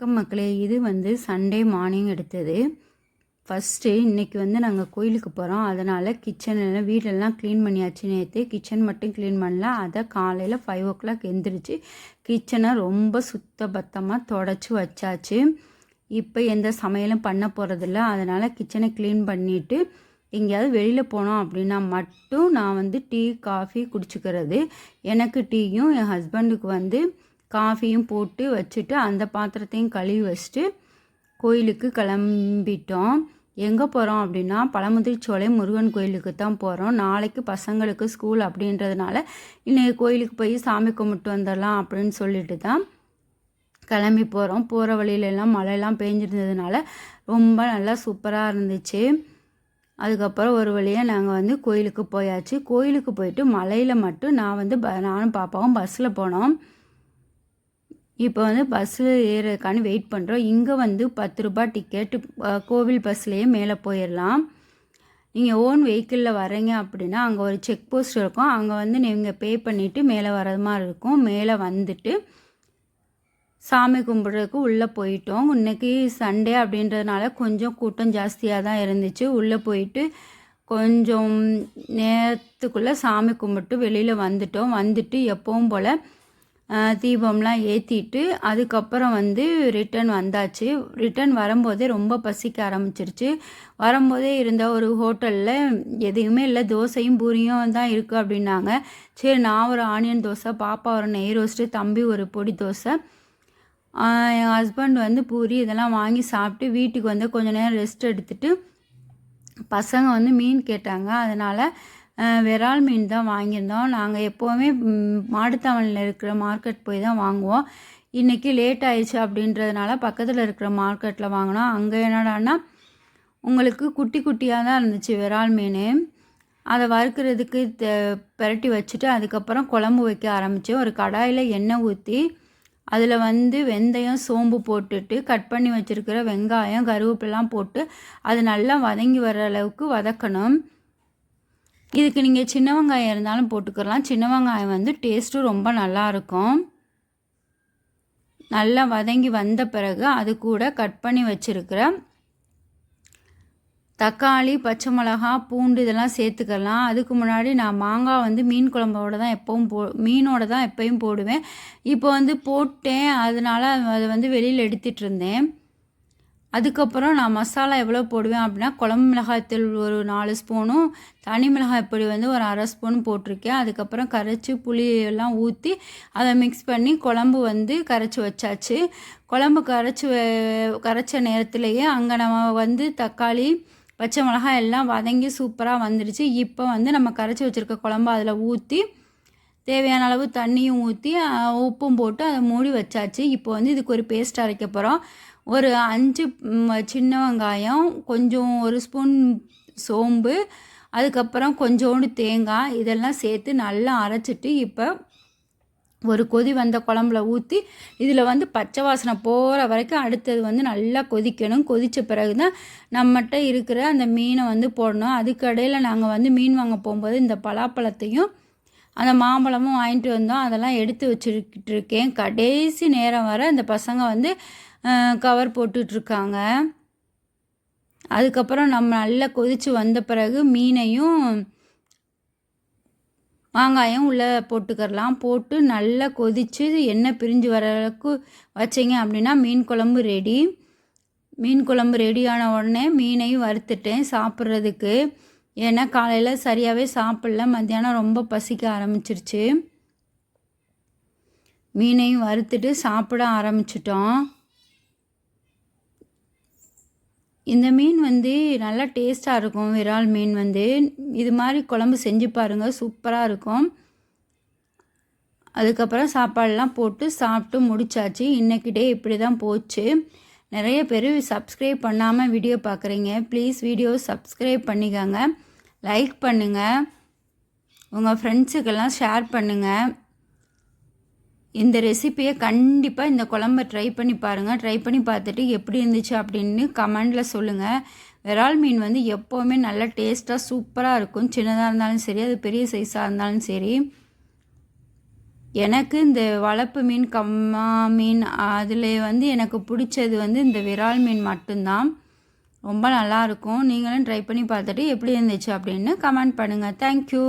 வணக்கம் மக்களே. இது வந்து சண்டே மார்னிங் எடுத்தது. ஃபஸ்ட்டு இன்றைக்கி வந்து நாங்கள் கோயிலுக்கு போகிறோம் அதனால் கிச்சன் எல்லாம் வீடெல்லாம் க்ளீன் பண்ணியாச்சு நேற்று கிச்சன் மட்டும் க்ளீன் பண்ணல. அதை காலையில் ஃபைவ் ஓ கிளாக் எந்திரிச்சு கிச்சனை ரொம்ப சுத்த பத்தமாக தொடச்சி வச்சாச்சு. இப்போ எந்த சமையலும் பண்ண போகிறதில்ல அதனால் கிச்சனை க்ளீன் பண்ணிவிட்டு எங்கேயாவது வெளியில் போனோம் அப்படின்னா மட்டும் நான் வந்து டீ காஃபி குடிச்சிக்கிறது. எனக்கு டீயும் என் ஹஸ்பண்டுக்கு வந்து காஃபியும் போட்டு வச்சுட்டு அந்த பாத்திரத்தையும் கழுவி வச்சுட்டு கோயிலுக்கு கிளம்பிட்டோம். எங்கே போகிறோம் அப்படின்னா பழமுதிர்ச்சோலை முருகன் கோயிலுக்கு தான் போகிறோம் நாளைக்கு பசங்களுக்கு ஸ்கூல் அப்படின்றதுனால இன்றைக்கி கோயிலுக்கு போய் சாமி கும்பிட்டு வந்துடலாம் அப்படின்னு சொல்லிட்டு தான் கிளம்பி போகிறோம் போகிற வழியிலெல்லாம் மழையெல்லாம் பெஞ்சிருந்ததுனால ரொம்ப நல்லா சூப்பராக இருந்துச்சு. அதுக்கப்புறம் ஒரு வழியாக நாங்கள் வந்து கோயிலுக்கு போயாச்சு. கோயிலுக்கு போயிட்டு மலையில் மட்டும் நான் வந்து ப நானும் பாப்பாவும் பஸ்ஸில் போனோம். இப்போ வந்து பஸ்ஸில் ஏறதுக்கான வெயிட் பண்ணுறோம் இங்கே வந்து பத்து ரூபா டிக்கெட்டு கோவில் பஸ்லேயே மேலே போயிடலாம் நீங்கள் ஓன் வெஹிக்கிளில் வரீங்க அப்படின்னா அங்கே ஒரு செக் போஸ்ட் இருக்கும். அங்கே வந்து நீங்கள் பே பண்ணிவிட்டு மேலே வர்றது மாதிரி இருக்கும். மேலே வந்துட்டு சாமி கும்பிட்றதுக்கு உள்ளே போயிட்டோம். இன்றைக்கி சண்டே அப்படின்றதுனால கொஞ்சம் கூட்டம் ஜாஸ்தியாக தான் இருந்துச்சு. உள்ளே போயிட்டு கொஞ்சம் நேரத்துக்குள்ளே சாமி கும்பிட்டு வெளியில் வந்துட்டோம். வந்துட்டு எப்பவும் போல் தீபம்லாம் ஏற்றிட்டு அதுக்கப்புறம் வந்து ரிட்டன் வந்தாச்சு. ரிட்டன் வரும்போதே ரொம்ப பசிக்க ஆரம்பிச்சிருச்சு. வரும்போதே இருந்த ஒரு ஹோட்டலில் எதுவுமே இல்லை தோசையும் பூரியும் தான் இருக்குது அப்படின்னாங்க. சரி நான் ஒரு ஆனியன் தோசை பாப்பா ஒரு நெய் ரோஸ்ட்டு தம்பி ஒரு பொடி தோசை. என் ஹஸ்பண்ட் வந்து பூரி இதெல்லாம் வாங்கி சாப்பிட்டு வீட்டுக்கு வந்து கொஞ்சம் நேரம் ரெஸ்ட் எடுத்துகிட்டு பசங்க வந்து மீன் கேட்டாங்க. அதனால் விரால் மீன் தான் வாங்கியிருந்தோம். நாங்கள் எப்போவுமே மாடுத்தாவணியில் இருக்கிற மார்க்கெட் போய் தான் வாங்குவோம். இன்றைக்கி லேட் ஆயிடுச்சு அப்படின்றதுனால பக்கத்தில் இருக்கிற மார்க்கெட்டில் வாங்கினோம். அங்கே என்னடான்னா உங்களுக்கு குட்டி குட்டியாக தான் இருந்துச்சு விரால் மீன். அதை வறுக்கிறதுக்கு பெரட்டி வச்சுட்டு அதுக்கப்புறம் குழம்பு வைக்க ஆரம்பித்தேன் ஒரு கடாயில் எண்ணெய் ஊற்றி அதில் வந்து வெந்தயம் சோம்பு போட்டுட்டு கட் பண்ணி வச்சுருக்கிற வெங்காயம் கருவேப்பிலாம் போட்டு அது நல்லா வதங்கி வர அளவுக்கு வதக்கணும். இதுக்கு நீங்கள் சின்ன வெங்காயம் இருந்தாலும் போட்டுக்கலாம். சின்ன வெங்காயம் வந்து டேஸ்ட்டும் ரொம்ப நல்லாயிருக்கும் நல்லா வதங்கி வந்த பிறகு அது கூட கட் பண்ணி வச்சுருக்கிற தக்காளி பச்சை மிளகா பூண்டு இதெல்லாம் சேர்த்துக்கலாம். அதுக்கு முன்னாடி நான் மாங்காய் வந்து மீன் குழம்போட தான் எப்பவும் போ மீனோட தான் எப்போயும் போடுவேன். இப்போ வந்து போட்டேன். அதனால் அதை வந்து வெளியில் எடுத்துகிட்டு இருந்தேன். அதுக்கப்புறம் நான் மசாலா எவ்வளோ போடுவேன் அப்படின்னா குழம்பு மிளகாய்த்தூள் ஒரு நாலு ஸ்பூனும் தனி மிளகாய் பொடி வந்து ஒரு அரை ஸ்பூன் போட்டிருக்கேன். அதுக்கப்புறம் கரைச்சி புளி எல்லாம் ஊற்றி அதை மிக்ஸ் பண்ணி குழம்பு வந்து கரைச்சி வச்சாச்சு. குழம்பு கரைச்சி கரைச்ச நேரத்துலேயே அங்கே நம்ம வந்து தக்காளி பச்சை மிளகாய் எல்லாம் வதங்கி சூப்பராக வந்துடுச்சு இப்போ வந்து நம்ம கரைச்சி வச்சுருக்க குழம்பு அதில் ஊற்றி தேவையான அளவு தண்ணியும் ஊற்றி உப்பும் போட்டு அதை மூடி வச்சாச்சு. இப்போ வந்து இதுக்கு ஒரு பேஸ்ட் அரைக்க போகிறோம் ஒரு அஞ்சு சின்ன வெங்காயம் கொஞ்சம் ஒரு ஸ்பூன் சோம்பு அதுக்கப்புறம் கொஞ்சோண்டு தேங்காய் இதெல்லாம் சேர்த்து நல்லா அரைச்சிட்டு இப்போ ஒரு கொதி வந்த குழம்புல ஊற்றி இதில் வந்து பச்சை வாசனை போகிற வரைக்கும் அடுத்தது வந்து நல்லா கொதிக்கணும். கொதித்த பிறகு தான் நம்மகிட்ட இருக்கிற அந்த மீனை வந்து போடணும். அதுக்கு இடையில் நாங்கள் வந்து மீன் வாங்க போகும்போது இந்த பலாப்பழத்தையும் அந்த மாம்பழமும் வாங்கிட்டு வந்தோம். அதெல்லாம் எடுத்து வச்சுக்கிட்டு இருக்கேன் கடைசி நேரம் வர இந்த பசங்க வந்து கவர் போட்டுட்ருக்காங்க. அதுக்கப்புறம் நம்ம நல்லா கொதித்து வந்த பிறகு மீனையும் மாங்காயம் உள்ளே போட்டுக்கரலாம் போட்டு நல்லா கொதித்து எண்ணெய் பிரிஞ்சு வர அளவுக்கு வச்சிங்க அப்படின்னா மீன் குழம்பு ரெடி. மீன் குழம்பு ரெடியான உடனே மீனையும் வறுத்துட்டேன் சாப்பிட்றதுக்கு. ஏன்னா காலையில் சரியாகவே சாப்பிடல. மத்தியானம் ரொம்ப பசிக்க ஆரம்பிச்சிருச்சு. மீனையும் வறுத்துட்டு சாப்பிட ஆரம்பிச்சிட்டோம். இந்த மீன் வந்து நல்லா டேஸ்ட்டாக இருக்கும். விரால் மீன் வந்து. இது மாதிரி குழம்பு செஞ்சு பாருங்கள் சூப்பராக இருக்கும். அதுக்கப்புறம் சாப்பாடெல்லாம் போட்டு சாப்பிட்டு முடிச்சாச்சு. இன்றைக்கிட்டே இப்படி தான் போச்சு. நிறைய பேர் சப்ஸ்கிரைப் பண்ணாமல் வீடியோ பார்க்குறீங்க ப்ளீஸ் வீடியோ சப்ஸ்கிரைப் பண்ணிக்கோங்க. லைக் பண்ணுங்கள் உங்கள் ஃப்ரெண்ட்ஸுக்கெல்லாம் ஷேர் பண்ணுங்கள் இந்த ரெசிப்பியை கண்டிப்பாக இந்த குழம்ப ட்ரை பண்ணி பாருங்கள் ட்ரை பண்ணி பார்த்துட்டு எப்படி இருந்துச்சு அப்படின்னு கமெண்டில் சொல்லுங்கள் விரால் மீன் வந்து எப்போவுமே நல்லா டேஸ்ட்டாக சூப்பராக இருக்கும். சின்னதாக இருந்தாலும் சரி அது பெரிய சைஸாக இருந்தாலும் சரி. எனக்கு இந்த வளர்ப்பு மீன் கம்மா மீன் அதில் வந்து எனக்கு பிடிச்சது வந்து இந்த விரால் மீன் மட்டும்தான். ரொம்ப நல்லாயிருக்கும். நீங்களும் ட்ரை பண்ணி பார்த்துட்டு எப்படி இருந்துச்சு அப்படின்னு கமெண்ட் பண்ணுங்கள் தேங்க்யூ